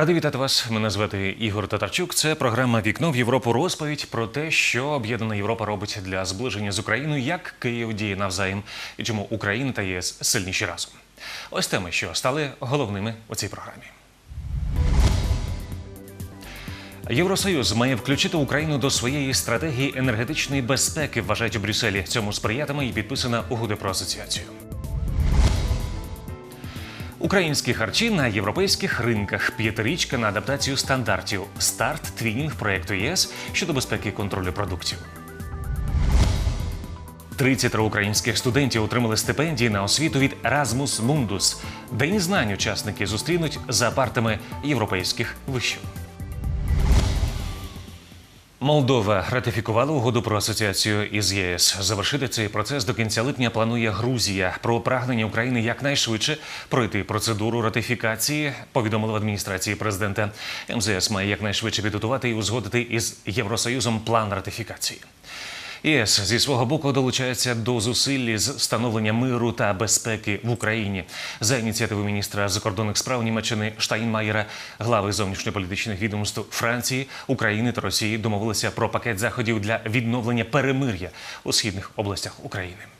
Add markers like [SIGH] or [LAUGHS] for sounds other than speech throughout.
Радий вітати вас. Мене звати Ігор Татарчук. Це програма Вікно в Європу. Розповідь про те, що об'єднана Європа робить для зближення з Україною, як Київ діє навзаєм і чому Україна та ЄС сильніші разом. Ось теми, що стали головними у цій програмі. Євросоюз має включити Україну до своєї стратегії енергетичної безпеки, вважають у Брюсселі. Цьому сприятиме і підписана угода про асоціацію. Українські харчі на європейських ринках. П'ятирічка на адаптацію стандартів. Старт твінінг проєкту ЄС щодо безпеки контролю продуктів. 33 українських студентів отримали стипендії на освіту від Erasmus Mundus. День знань учасники зустрінуть за партами європейських вишів. Молдова ратифікувала угоду про асоціацію із ЄС. Завершити цей процес до кінця липня планує Грузія. Про прагнення України якнайшвидше пройти процедуру ратифікації. Повідомили в адміністрації президента. МЗС має якнайшвидше підготувати і узгодити із Євросоюзом план ратифікації. ЄС зі свого боку долучається до зусиль з встановлення миру та безпеки в Україні. За ініціативу міністра закордонних справ Німеччини Штайнмаєра, глави зовнішньополітичних відомств Франції, України та Росії домовилися про пакет заходів для відновлення перемир'я у східних областях України.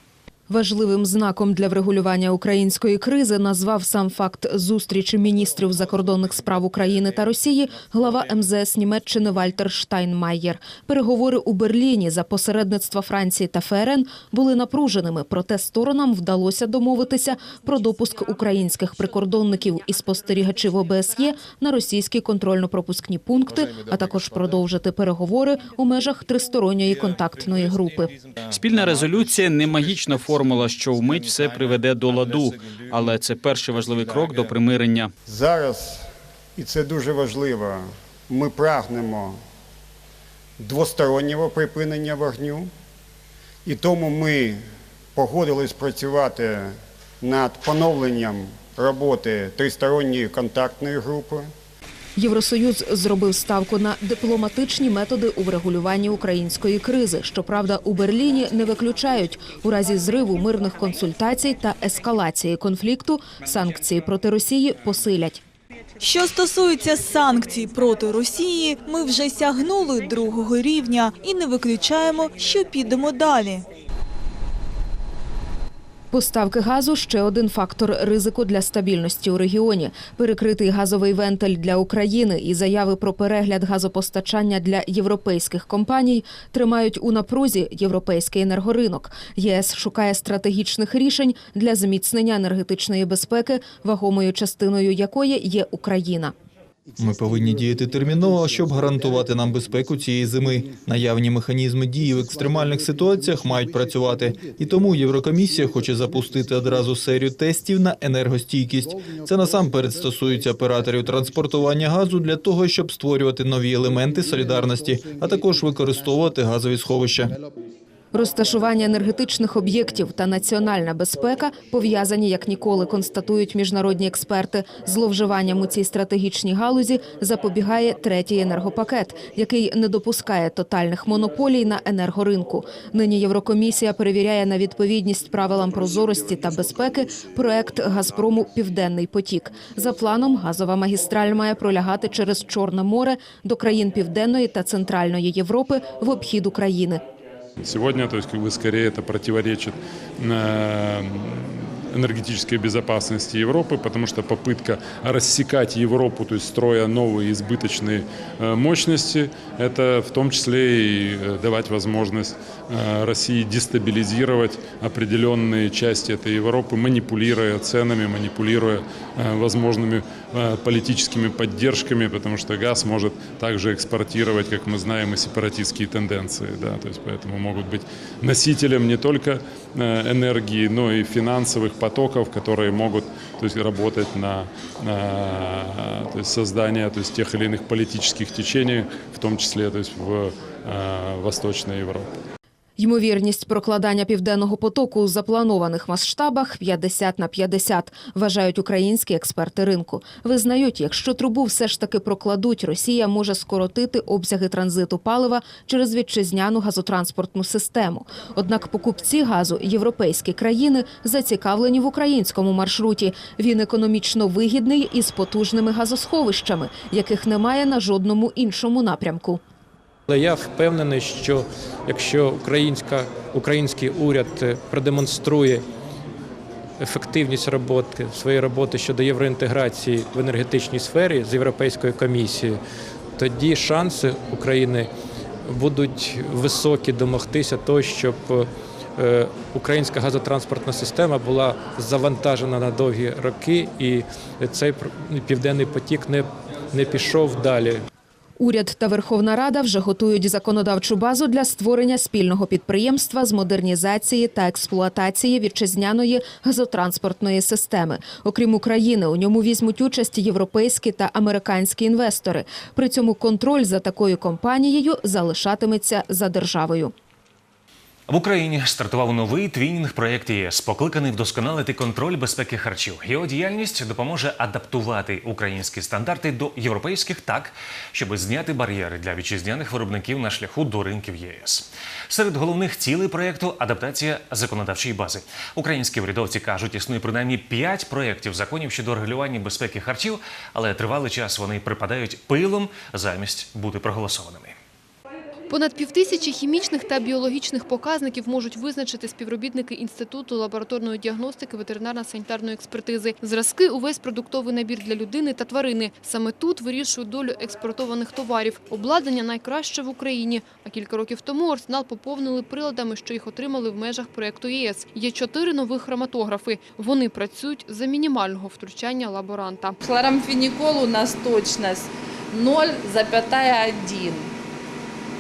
Важливим знаком для врегулювання української кризи назвав сам факт зустрічі міністрів закордонних справ України та Росії глава МЗС Німеччини Вальтер Штайнмаєр. Переговори у Берліні за посередництва Франції та ФРН були напруженими, проте сторонам вдалося домовитися про допуск українських прикордонників і спостерігачів ОБСЄ на російські контрольно-пропускні пункти, а також продовжити переговори у межах тристоронньої контактної групи. Спільна резолюція не магічна формула, що вмить все приведе до ладу, але це перший важливий крок до примирення. Зараз, і це дуже важливо, ми прагнемо двостороннього припинення вогню, і тому ми погодились працювати над поновленням роботи тристоронньої контактної групи. Євросоюз зробив ставку на дипломатичні методи у врегулюванні української кризи. Щоправда, у Берліні не виключають у разі зриву мирних консультацій та ескалації конфлікту санкції проти Росії посилять. Що стосується санкцій проти Росії, ми вже сягнули другого рівня і не виключаємо, що підемо далі. Поставки газу ще один фактор ризику для стабільності у регіоні. Перекритий газовий вентиль для України і заяви про перегляд газопостачання для європейських компаній тримають у напрузі європейський енергоринок. ЄС шукає стратегічних рішень для зміцнення енергетичної безпеки, вагомою частиною якої є Україна. Ми повинні діяти терміново, щоб гарантувати нам безпеку цієї зими. Наявні механізми дії в екстремальних ситуаціях мають працювати. І тому Єврокомісія хоче запустити одразу серію тестів на енергостійкість. Це насамперед стосується операторів транспортування газу для того, щоб створювати нові елементи солідарності, а також використовувати газові сховища. Розташування енергетичних об'єктів та національна безпека пов'язані як ніколи, констатують міжнародні експерти. Зловживанням у цій стратегічній галузі запобігає третій енергопакет, який не допускає тотальних монополій на енергоринку. Нині Єврокомісія перевіряє на відповідність правилам прозорості та безпеки проект Газпрому Південний потік. За планом, газова магістраль має пролягати через Чорне море до країн Південної та Центральної Європи в обхід України. Сегодня, то есть, как бы скорее это противоречит э, энергетической безопасности Европы, потому что попытка рассекать Европу, то есть строя новые избыточные э, мощности, это в том числе и э, давать возможность э, России дестабилизировать определенные части этой Европы, манипулируя ценами, манипулируя возможными политическими поддержками, потому что газ может также экспортировать, как мы знаем, и сепаратистские тенденции. Да, то есть поэтому могут быть носителем не только энергии, но и финансовых потоков, которые могут то есть, работать на, на то есть, создание то есть, тех или иных политических течений, в том числе то есть, в э, Восточной Европе. Ймовірність прокладання південного потоку у запланованих масштабах 50 на 50, вважають українські експерти ринку. Визнають, якщо трубу все ж таки прокладуть, Росія може скоротити обсяги транзиту палива через вітчизняну газотранспортну систему. Однак покупці газу європейські країни зацікавлені в українському маршруті. Він економічно вигідний із потужними газосховищами, яких немає на жодному іншому напрямку. Але я впевнений, що якщо українська, український уряд е, продемонструє ефективність роботи своєї роботи щодо євроінтеграції в енергетичній сфері з Європейською комісією, тоді шанси України будуть високі домогтися того, щоб е, українська газотранспортна система була завантажена на довгі роки, і цей південний потік не, не пішов далі. Уряд та Верховна Рада вже готують законодавчу базу для створення спільного підприємства з модернізації та експлуатації вітчизняної газотранспортної системи. Окрім України, у ньому візьмуть участь європейські та американські інвестори. При цьому контроль за такою компанією залишатиметься за державою. В Україні стартував новий твінінг-проєкт ЄС, покликаний вдосконалити контроль безпеки харчів. Його діяльність допоможе адаптувати українські стандарти до європейських так, щоб зняти бар'єри для вітчизняних виробників на шляху до ринків ЄС. Серед головних цілей проєкту адаптація законодавчої бази. Українські урядовці кажуть, існує принаймні п'ять проєктів законів щодо регулювання безпеки харчів, але тривалий час вони припадають пилом замість бути проголосованими. Понад півтисячі хімічних та біологічних показників можуть визначити співробітники Інституту лабораторної діагностики ветеринарно-санітарної експертизи. Зразки – увесь продуктовий набір для людини та тварини. Саме тут вирішують долю експортованих товарів. Обладнання найкраще в Україні. А кілька років тому арсенал поповнили приладами, що їх отримали в межах проєкту ЄС. Є чотири нових хроматографи. Вони працюють за мінімального втручання лаборанта. Хлорамфеникол у нас точность 0,1.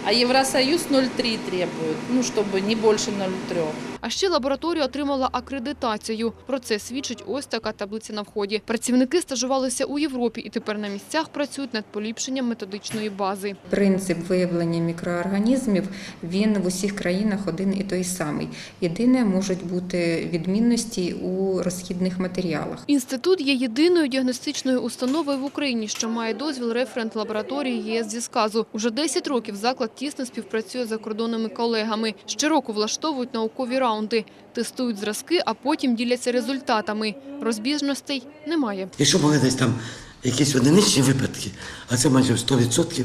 А Евросоюз 0,3 требует, ну, чтобы не больше 0,3. А ще лабораторія отримала акредитацію. Про це свідчить ось така таблиця на вході. Працівники стажувалися у Європі і тепер на місцях працюють над поліпшенням методичної бази. Принцип виявлення мікроорганізмів він в усіх країнах один і той самий. Єдине можуть бути відмінності у розхідних матеріалах. Інститут є єдиною діагностичною установою в Україні, що має дозвіл референт лабораторії ЄС зі сказу. Уже 10 років заклад тісно співпрацює з закордонними колегами. Щороку влаштовують наукові раунди, тестують зразки, а потім діляться результатами. Розбіжностей немає. Якщо були десь там якісь одиничні випадки, а це майже 100%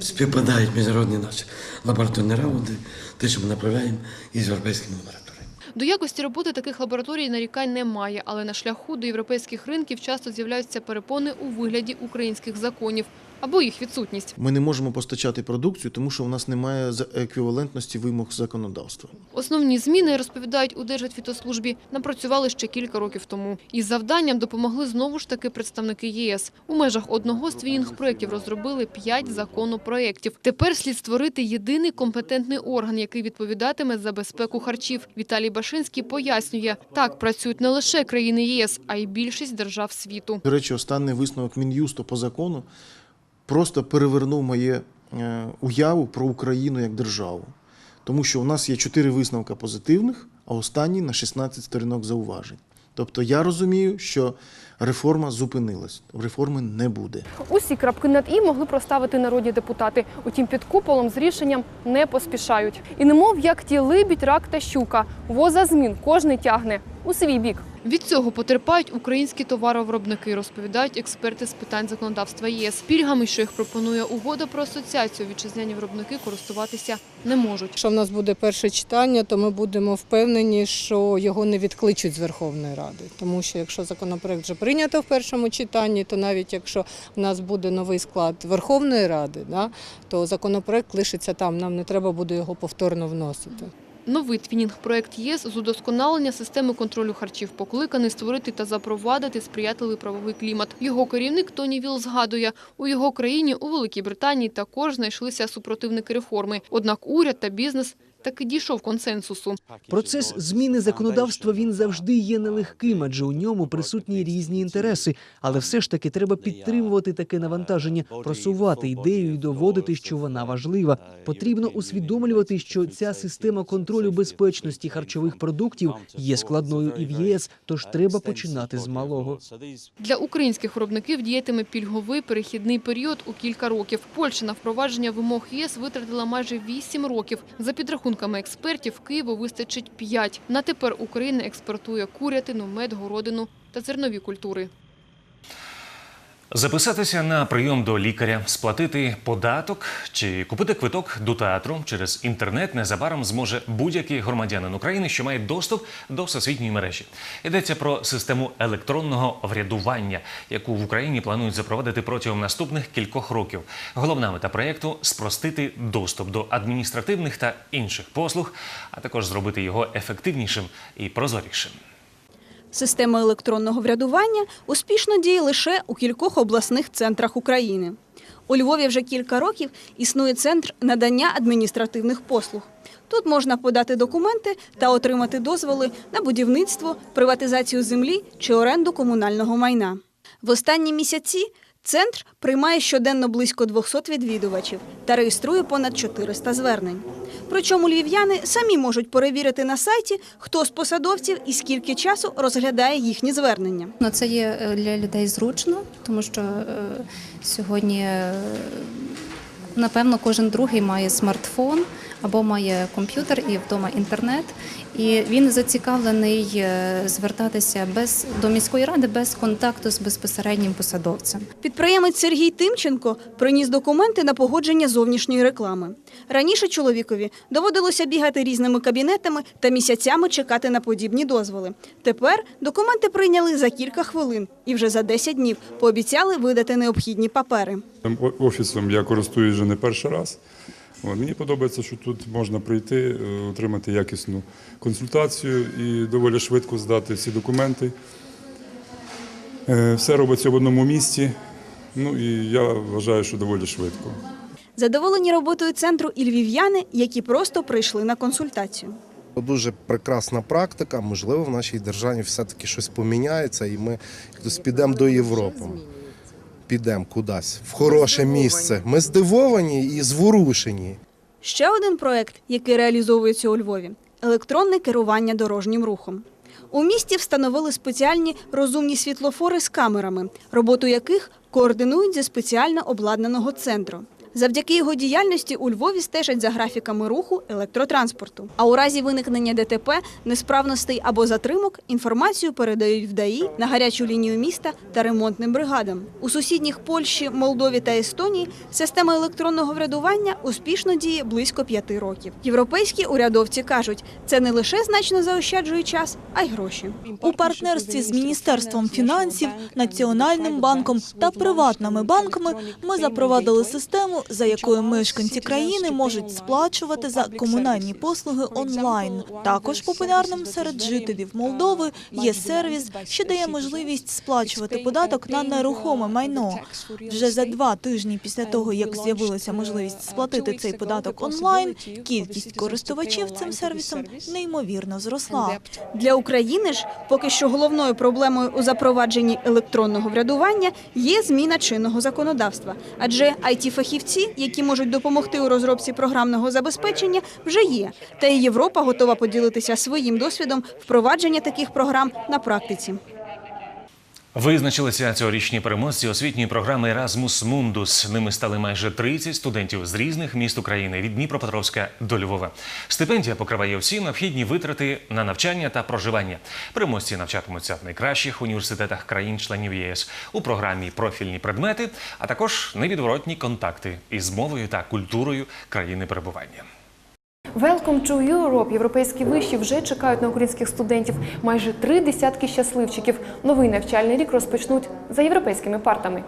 співпадають міжнародні наші лабораторні раунди, те, що ми направляємо із європейськими лабораторіями. До якості роботи таких лабораторій нарікань немає, але на шляху до європейських ринків часто з'являються перепони у вигляді українських законів або їх відсутність. Ми не можемо постачати продукцію, тому що у нас немає еквівалентності вимог законодавства. Основні зміни, розповідають у Держвідфітослужбі, напрацювали ще кілька років тому. Із завданням допомогли знову ж таки представники єС. У межах одного з твінінг-проєктів розробили п'ять законопроєктів. Тепер слід створити єдиний компетентний орган, який відповідатиме за безпеку харчів. Віталій Башинський пояснює, так працюють не лише країни ЄС, а й більшість держав світу. До речі, останній висновок Мін'юсту по закону просто перевернув моє е, уяву про Україну як державу. Тому що у нас є чотири висновка позитивних, а останній на 16 сторінок зауважень. Тобто я розумію, що реформа зупинилась, реформи не буде. Усі крапки над «і» могли проставити народні депутати. Утім, під куполом з рішенням не поспішають. І немов як ті либідь, рак та щука. Воза змін кожний тягне у свій бік. Від цього потерпають українські товаровиробники, розповідають експерти з питань законодавства ЄС. Пільгами, що їх пропонує угода про асоціацію, вітчизняні виробники користуватися не можуть. Якщо в нас буде перше читання, то ми будемо впевнені, що його не відкличуть з Верховної Ради. Тому що якщо законопроект вже прийнято в першому читанні, то навіть якщо в нас буде новий склад Верховної Ради, да, то законопроект лишиться там. Нам не треба буде його повторно вносити. Новий твінінг-проект ЄС з удосконалення системи контролю харчів покликаний створити та запровадити сприятливий правовий клімат. Його керівник Тоні Віл згадує, у його країні, у Великій Британії, також знайшлися супротивники реформи. Однак уряд та бізнес таки дійшов консенсусу. Процес зміни законодавства він завжди є нелегким, адже у ньому присутні різні інтереси. Але все ж таки треба підтримувати таке навантаження, просувати ідею і доводити, що вона важлива. Потрібно усвідомлювати, що ця система контролю безпечності харчових продуктів є складною і в ЄС, тож треба починати з малого. Для українських виробників діятиме пільговий перехідний період у кілька років. Польща на впровадження вимог ЄС витратила майже 8 років. За підрахунками експертів, Києву вистачить п'ять. На тепер Україна експортує курятину, мед, городину та зернові культури. Записатися на прийом до лікаря, сплатити податок чи купити квиток до театру через інтернет незабаром зможе будь-який громадянин України, що має доступ до всесвітньої мережі. Йдеться про систему електронного врядування, яку в Україні планують запровадити протягом наступних кількох років. Головна мета проєкту – спростити доступ до адміністративних та інших послуг, а також зробити його ефективнішим і прозорішим. Система електронного врядування успішно діє лише у кількох обласних центрах України. У Львові вже кілька років існує центр надання адміністративних послуг. Тут можна подати документи та отримати дозволи на будівництво, приватизацію землі чи оренду комунального майна. В останні місяці центр приймає щоденно близько 200 відвідувачів та реєструє понад 400 звернень. Причому львів'яни самі можуть перевірити на сайті, хто з посадовців і скільки часу розглядає їхні звернення. Ну, це є е, для людей зручно, тому що е, сьогодні, е, напевно, кожен другий має смартфон або має комп'ютер і вдома інтернет. І він зацікавлений е, звертатися без до міської ради без контакту з безпосереднім посадовцем. Підприємець Сергій Тимченко приніс документи на погодження зовнішньої реклами. Раніше чоловікові доводилося бігати різними кабінетами та місяцями чекати на подібні дозволи. Тепер документи прийняли за кілька хвилин і вже за 10 днів пообіцяли видати необхідні папери. Цим Офісом я користуюсь вже не перший раз. От, мені подобається, що тут можна прийти, е, отримати якісну консультацію і доволі швидко здати всі документи. Е, Все робиться в одному місці. Ну і я вважаю, що доволі швидко. Задоволені роботою центру і львів'яни, які просто прийшли на консультацію. Дуже прекрасна практика. Можливо, в нашій державі все-таки щось поміняється, і ми підемо до Європи. Підемо кудись в хороше місце. Ми здивовані і зворушені. Ще один проект, який реалізовується у Львові електронне керування дорожнім рухом. У місті встановили спеціальні розумні світлофори з камерами, роботу яких координують зі спеціально обладнаного центру. Завдяки його діяльності у Львові стежать за графіками руху електротранспорту. А у разі виникнення ДТП, несправностей або затримок інформацію передають в ДАІ на гарячу лінію міста та ремонтним бригадам. У сусідніх Польщі, Молдові та Естонії система електронного врядування успішно діє близько п'яти років. Європейські урядовці кажуть, це не лише значно заощаджує час, а й гроші. У партнерстві з Міністерством фінансів, Національним банком та приватними банками ми запровадили систему, за якою мешканці країни можуть сплачувати за комунальні послуги онлайн. Також популярним серед жителів Молдови є сервіс, що дає можливість сплачувати податок на нерухоме майно. Вже за два тижні після того, як з'явилася можливість сплатити цей податок онлайн, кількість користувачів цим сервісом неймовірно зросла. Для України ж поки що головною проблемою у запровадженні електронного врядування є зміна чинного законодавства. Адже it фахівці які можуть допомогти у розробці програмного забезпечення, вже є. Та і Європа готова поділитися своїм досвідом впровадження таких програм на практиці. Визначилися цьогорічні переможці освітньої програми Erasmus Mundus. Ними стали майже 30 студентів з різних міст України від Дніпропетровська до Львова. Стипендія покриває всі необхідні витрати на навчання та проживання. Переможці навчатимуться в найкращих університетах країн-членів ЄС у програмі профільні предмети, а також невідворотні контакти із мовою та культурою країни перебування. Welcome to Europe. Європейські виші вже чекають на українських студентів. Майже три десятки щасливчиків. Новий навчальний рік розпочнуть за європейськими партами.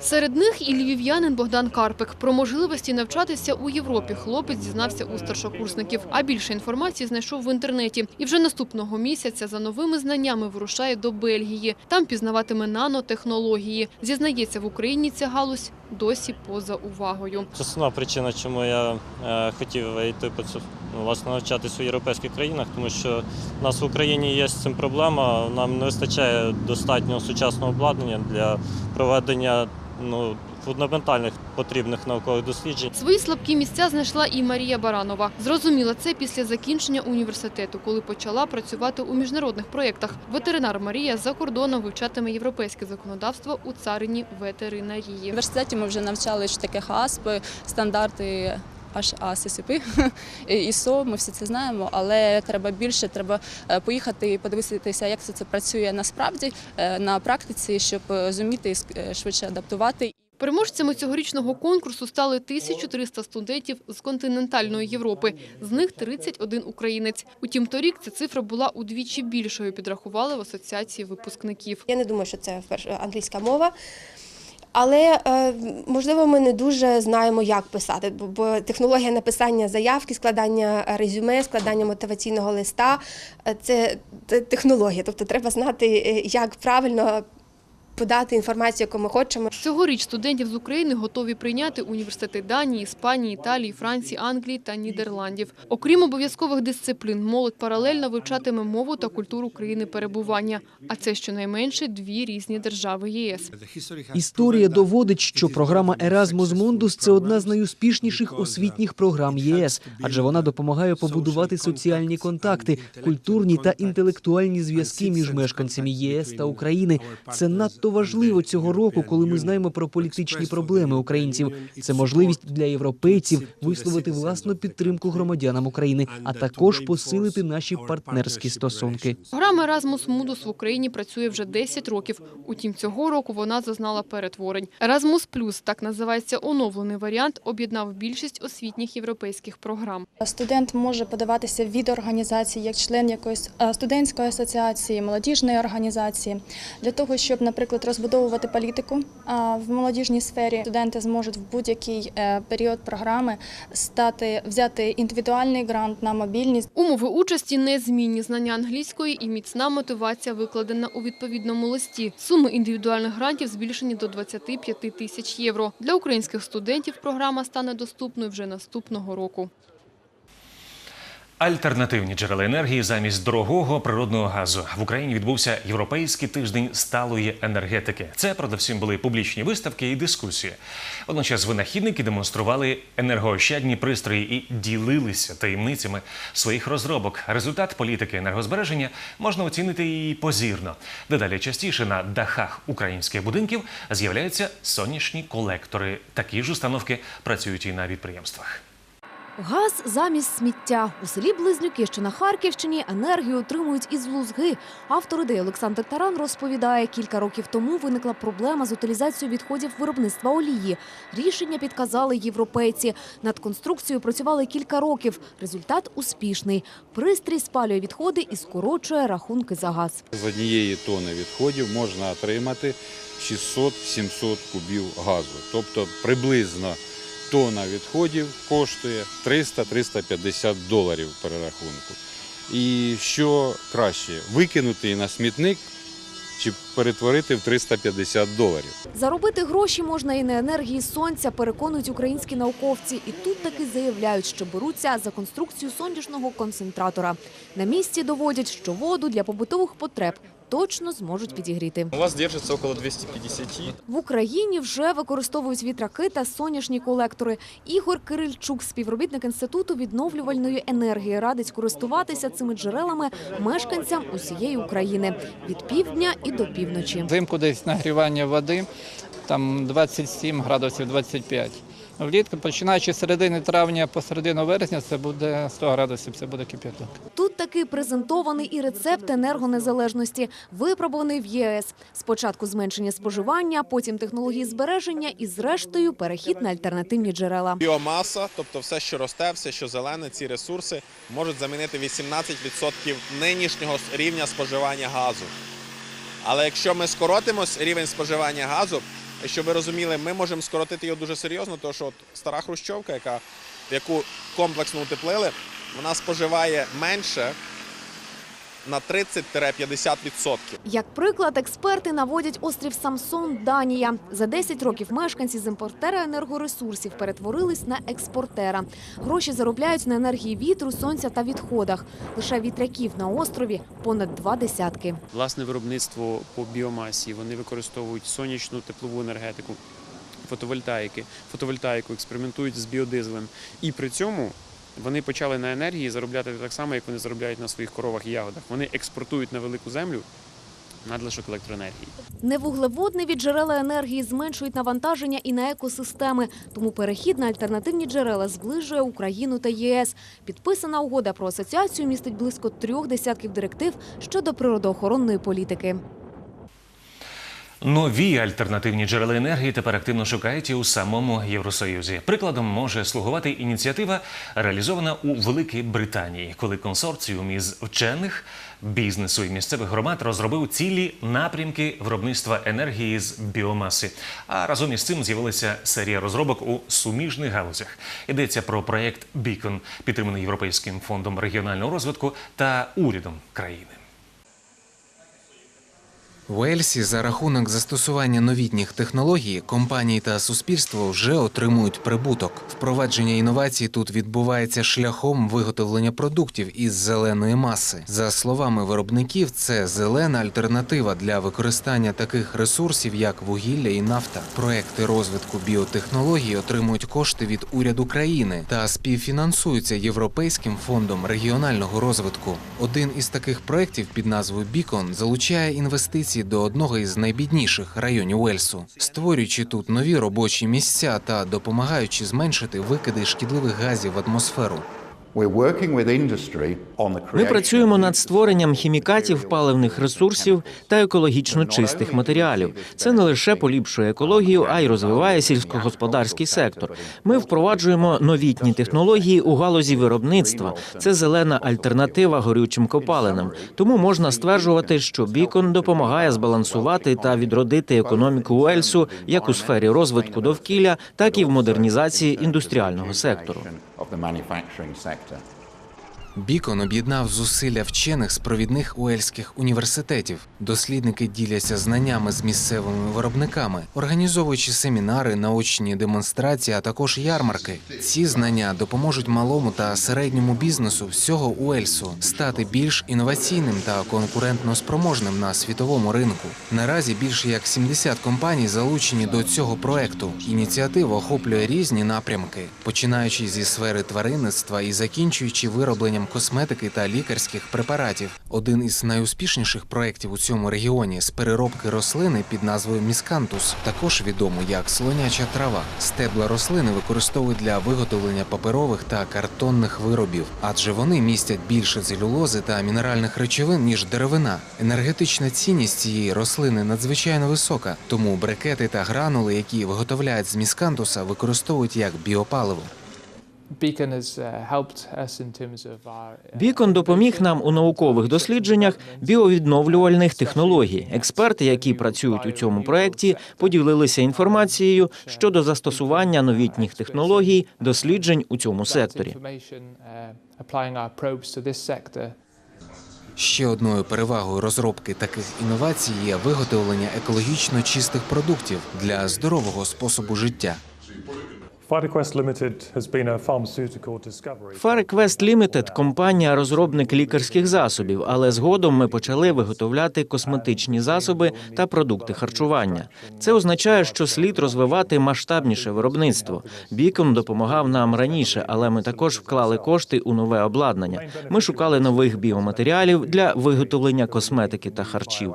Серед них і львів'янин Богдан Карпик. Про можливості навчатися у Європі хлопець дізнався у старшокурсників. А більше інформації знайшов в інтернеті. І вже наступного місяця за новими знаннями вирушає до Бельгії. Там пізнаватиме нанотехнології. Зізнається, в Україні ця галузь досі поза увагою. Це Основна причина, чому я е, хотів йти по цю ну, власне навчатися у європейських країнах, тому що в нас в Україні є з цим проблема. Нам не вистачає достатнього сучасного обладнання для проведення ну, фундаментальних потрібних наукових досліджень. Свої слабкі місця знайшла і Марія Баранова. Зрозуміла це після закінчення університету, коли почала працювати у міжнародних проєктах. Ветеринар Марія за кордоном вивчатиме європейське законодавство у царині ветеринарії. В університеті ми вже навчали, що таке ХАСП, стандарти HACCP, [LAUGHS] ISO, ми всі це знаємо, але треба більше, треба е, поїхати і подивитися, як це, це працює насправді е, на практиці, щоб е, зуміти швидше адаптувати. Переможцями цьогорічного конкурсу стали 1300 студентів з континентальної Європи. З них 31 українець. Утім, торік ця цифра була удвічі більшою, підрахували в асоціації випускників. Я не думаю, що це англійська мова. Але е, можливо, ми не дуже знаємо, як писати, бо- технологія написання заявки, складання резюме, складання мотиваційного листа е, це технологія. Тобто треба знати, е, як правильно подати інформацію, яку ми хочемо. Цьогоріч студентів з України готові прийняти університети Данії, Іспанії, Італії, Франції, Англії та Нідерландів. Окрім обов'язкових дисциплін, молодь паралельно вивчатиме мову та культуру країни перебування. А це щонайменше дві різні держави ЄС. Історія доводить, що програма Erasmus Mundus – це одна з найуспішніших освітніх програм ЄС, адже вона допомагає побудувати соціальні контакти, культурні та інтелектуальні зв'язки між мешканцями ЄС та України. Це надто важливо цього року, коли ми знаємо про політичні проблеми українців. Це можливість для європейців висловити власну підтримку громадянам України, а також посилити наші партнерські стосунки. Програма Erasmus Mundus в Україні працює вже 10 років. Утім, цього року вона зазнала перетворень. Erasmus Plus, так називається оновлений варіант, об'єднав більшість освітніх європейських програм. Студент може подаватися від організації як член якоїсь е, студентської асоціації, молодіжної організації для того, щоб, наприклад, розбудовувати політику в молодіжній сфері. Студенти зможуть в будь-який е, період програми стати взяти індивідуальний грант на мобільність. Умови участі незмінні знання англійської і міцна мотивація викладена у відповідному листі. Суми індивідуальних грантів збільшені до 25 тисяч євро. Для українських студентів програма стане доступною вже наступного року. Альтернативні джерела енергії замість дорогого природного газу в Україні відбувся європейський тиждень сталої енергетики. Це передусім були публічні виставки і дискусії. Водночас винахідники демонстрували енергоощадні пристрої і ділилися таємницями своїх розробок. Результат політики енергозбереження можна оцінити і позірно. Дедалі частіше на дахах українських будинків з'являються сонячні колектори. Такі ж установки працюють і на підприємствах. Газ замість сміття. У селі Близнюки, що на Харківщині, енергію отримують із лузги. Автор ідеї Олександр Таран розповідає, кілька років тому виникла проблема з утилізацією відходів виробництва олії. Рішення підказали європейці. Над конструкцією працювали кілька років. Результат успішний. Пристрій спалює відходи і скорочує рахунки за газ. З однієї тони відходів можна отримати 600-700 кубів газу. Тобто приблизно тона відходів коштує 300-350 доларів перерахунку. І що краще, викинути на смітник чи перетворити в 350 доларів. Заробити гроші можна і на енергії сонця, переконують українські науковці. І тут таки заявляють, що беруться за конструкцію сонячного концентратора. На місці доводять, що воду для побутових потреб точно зможуть підігріти. У вас держится около 250. В Україні вже використовують вітраки та сонячні колектори. Ігор Кирильчук, співробітник інституту відновлювальної енергії, радить користуватися цими джерелами мешканцям усієї України від півдня і до півночі. Взимку десь нагрівання води, там 27 градусів 25. Влітку, починаючи з середини травня по середину вересня, це буде 100 градусів, це буде кип'яток. Тут таки презентований і рецепт енергонезалежності, випробуваний в ЄС. Спочатку зменшення споживання, потім технології збереження і, зрештою, перехід на альтернативні джерела. Біомаса, тобто все, що росте, все, що зелене, ці ресурси можуть замінити 18% нинішнього рівня споживання газу. Але якщо ми скоротимо рівень споживання газу, щоб ви розуміли, ми можемо скоротити його дуже серйозно, тому що от стара хрущовка, яка, яку комплексно утеплили, вона споживає менше, на 30-50%. Як приклад, експерти наводять острів Самсон, Данія. За 10 років мешканці з імпортера енергоресурсів перетворились на експортера. Гроші заробляють на енергії вітру, сонця та відходах. Лише вітряків на острові понад два десятки. власне виробництво по біомасі. Вони використовують сонячну теплову енергетику, фотовольтаїки, фотовольтаїку, експериментують з біодизелем. І при цьому вони почали на енергії заробляти так само, як вони заробляють на своїх коровах і ягодах. Вони експортують на велику землю надлишок електроенергії. Невуглеводневі джерела енергії зменшують навантаження і на екосистеми. Тому перехід на альтернативні джерела зближує Україну та ЄС. Підписана угода про асоціацію містить близько трьох десятків директив щодо природоохоронної політики. Нові альтернативні джерела енергії тепер активно шукають і у самому Євросоюзі. Прикладом може слугувати ініціатива, реалізована у Великій Британії, коли консорціум із вчених, бізнесу і місцевих громад розробив цілі напрямки виробництва енергії з біомаси. А разом із цим з'явилася серія розробок у суміжних галузях. Йдеться про проєкт Бікон, підтриманий Європейським фондом регіонального розвитку та урядом країни. В Уельсі за рахунок застосування новітніх технологій компанії та суспільство вже отримують прибуток. Впровадження інновацій тут відбувається шляхом виготовлення продуктів із зеленої маси. За словами виробників, це зелена альтернатива для використання таких ресурсів, як вугілля і нафта. Проекти розвитку біотехнологій отримують кошти від уряду країни та співфінансуються Європейським фондом регіонального розвитку. Один із таких проєктів під назвою Бікон залучає інвестиції до одного із найбідніших районів Уельсу, створюючи тут нові робочі місця та допомагаючи зменшити викиди шкідливих газів в атмосферу. Ми працюємо над створенням хімікатів, паливних ресурсів та екологічно чистих матеріалів. Це не лише поліпшує екологію, а й розвиває сільськогосподарський сектор. Ми впроваджуємо новітні технології у галузі виробництва. Це зелена альтернатива горючим копалинам. Тому можна стверджувати, що бікон допомагає збалансувати та відродити економіку Уельсу як у сфері розвитку довкілля, так і в модернізації індустріального сектору. after. Бікон об'єднав зусилля вчених з провідних уельських університетів. Дослідники діляться знаннями з місцевими виробниками, організовуючи семінари, наочні демонстрації, а також ярмарки. Ці знання допоможуть малому та середньому бізнесу всього Уельсу стати більш інноваційним та конкурентно спроможним на світовому ринку. Наразі більше як 70 компаній залучені до цього проекту. Ініціатива охоплює різні напрямки, починаючи зі сфери тваринництва і закінчуючи виробленням косметики та лікарських препаратів. Один із найуспішніших проєктів у цьому регіоні з переробки рослини під назвою міскантус, також відомо як слоняча трава. Стебла рослини використовують для виготовлення паперових та картонних виробів, адже вони містять більше целюлози та мінеральних речовин ніж деревина. Енергетична цінність цієї рослини надзвичайно висока, тому брикети та гранули, які виготовляють з міскантуса, використовують як біопаливо. Бікон допоміг нам у наукових дослідженнях біовідновлювальних технологій. Експерти, які працюють у цьому проєкті, поділилися інформацією щодо застосування новітніх технологій, досліджень у цьому секторі. Ще одною перевагою розробки таких інновацій є виготовлення екологічно чистих продуктів для здорового способу життя. FareQuest Limited – компанія-розробник лікарських засобів, але згодом ми почали виготовляти косметичні засоби та продукти харчування. Це означає, що слід розвивати масштабніше виробництво. Бікон допомагав нам раніше, але ми також вклали кошти у нове обладнання. Ми шукали нових біоматеріалів для виготовлення косметики та харчів.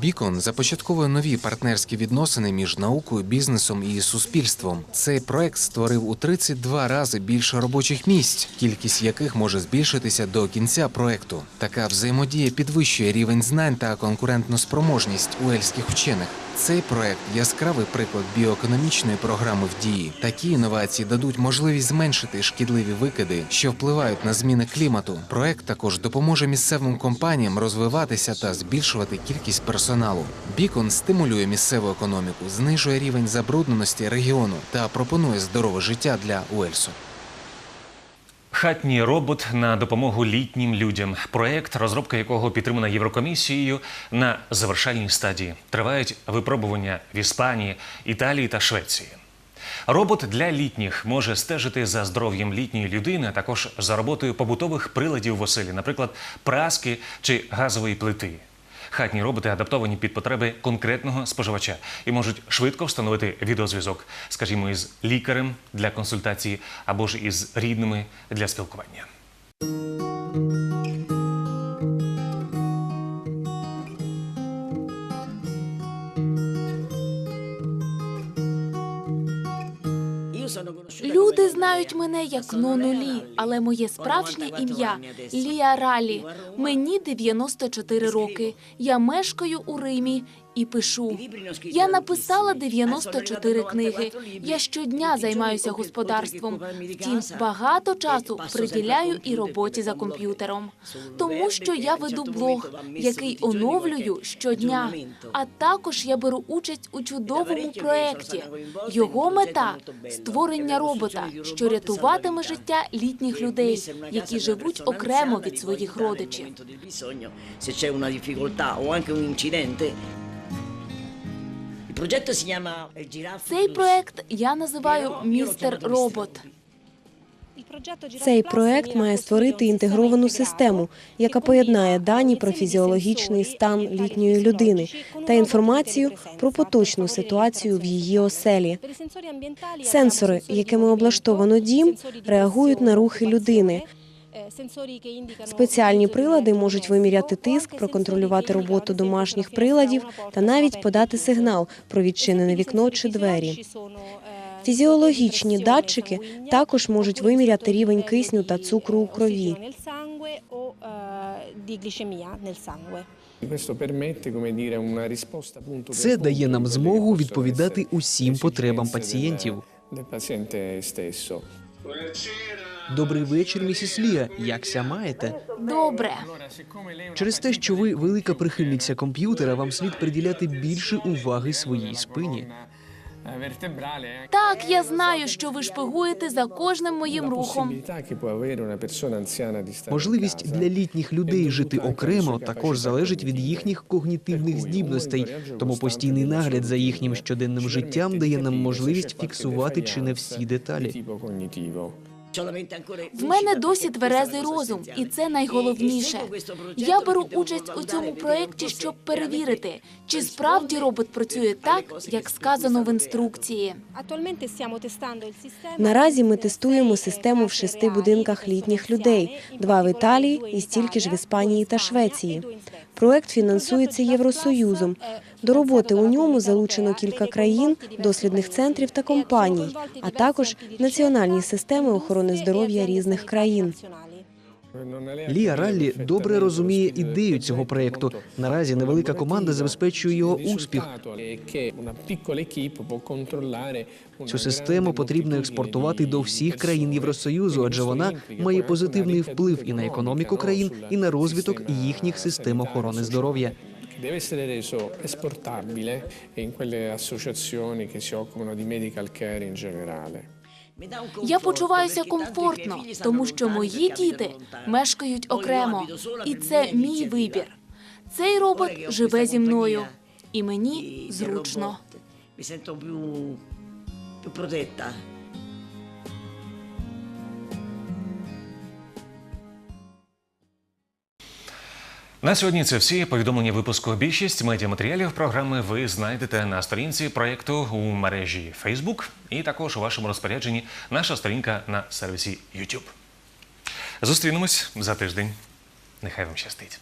Бікон започатковує нові партнерські відносини між наукою, бізнесом і суспільством. Цей проект створив у 32 рази більше робочих місць, кількість яких може збільшитися до кінця проекту. Така взаємодія підвищує рівень знань та конкурентну спроможність уельських вчених. Цей проект яскравий приклад біоекономічної програми в дії. Такі інновації дадуть можливість зменшити шкідливі викиди, що впливають на зміни клімату. Проект також допоможе місцевим компаніям розвиватися та збільшувати кількість персоналу. Бікон стимулює місцеву економіку, знижує рівень забрудненості регіону та пропонує здорове життя для Уельсу. Хатній робот на допомогу літнім людям. Проект, розробка якого підтримана Єврокомісією на завершальній стадії. Тривають випробування в Іспанії, Італії та Швеції. Робот для літніх може стежити за здоров'ям літньої людини, а також за роботою побутових приладів в оселі, наприклад, праски чи газової плити. Хатні роботи адаптовані під потреби конкретного споживача і можуть швидко встановити відеозв'язок, скажімо, із лікарем для консультації або ж із рідними для спілкування. Люди знають мене як Нону Лі, але моє справжнє ім'я Лія Ралі. Мені 94 роки. Я мешкаю у Римі і пишу. Я написала 94 книги. Я щодня займаюся господарством. Втім, багато часу приділяю і роботі за комп'ютером, тому що я веду блог, який оновлюю щодня. А також я беру участь у чудовому проєкті. Його мета створення робота, що рятуватиме життя літніх людей, які живуть окремо від своїх родичів. se c'è una difficoltà o anche un incidente. Progetto si chiama Цей проект я називаю Містер Робот. Цей проект має створити інтегровану систему, яка поєднає дані про фізіологічний стан літньої людини та інформацію про поточну ситуацію в її оселі. Сенсори, якими облаштовано дім, реагують на рухи людини. Спеціальні прилади можуть виміряти тиск, проконтролювати роботу домашніх приладів та навіть подати сигнал про відчинене вікно чи двері. Фізіологічні датчики також можуть виміряти рівень кисню та цукру у крові. Це дає нам змогу відповідати усім потребам пацієнтів. Добрий вечір, місіс Лія. Якся маєте? Добре. Через те, що ви велика прихильниця комп'ютера, вам слід приділяти більше уваги своїй спині. Так, я знаю, що ви шпигуєте за кожним моїм рухом. Можливість для літніх людей жити окремо також залежить від їхніх когнітивних здібностей, тому постійний нагляд за їхнім щоденним життям дає нам можливість фіксувати чи не всі деталі. В мене досі тверезий розум, і це найголовніше. Я беру участь у цьому проєкті, щоб перевірити, чи справді робот працює так, як сказано в інструкції. Наразі ми тестуємо систему в шести будинках літніх людей: два в Італії і стільки ж в Іспанії та Швеції. Проект фінансується Євросоюзом. До роботи у ньому залучено кілька країн, дослідних центрів та компаній, а також національні системи охорони здоров'я різних країн. Лія Раллі добре розуміє ідею цього проєкту. Наразі невелика команда забезпечує його успіх. Цю систему потрібно експортувати до всіх країн Євросоюзу, адже вона має позитивний вплив і на економіку країн, і на розвиток їхніх систем охорони здоров'я. Deve essere reso esportabile in quelle associazioni che si occupano di medical care in generale. Я почуваюся комфортно, тому що мої діти мешкають окремо, і це мій вибір. Цей робот живе зі мною, і мені зручно. На сьогодні це всі повідомлення випуску. Більшість медіаматеріалів програми ви знайдете на сторінці проєкту у мережі Facebook і також у вашому розпорядженні наша сторінка на сервісі YouTube. Зустрінемось за тиждень. Нехай вам щастить.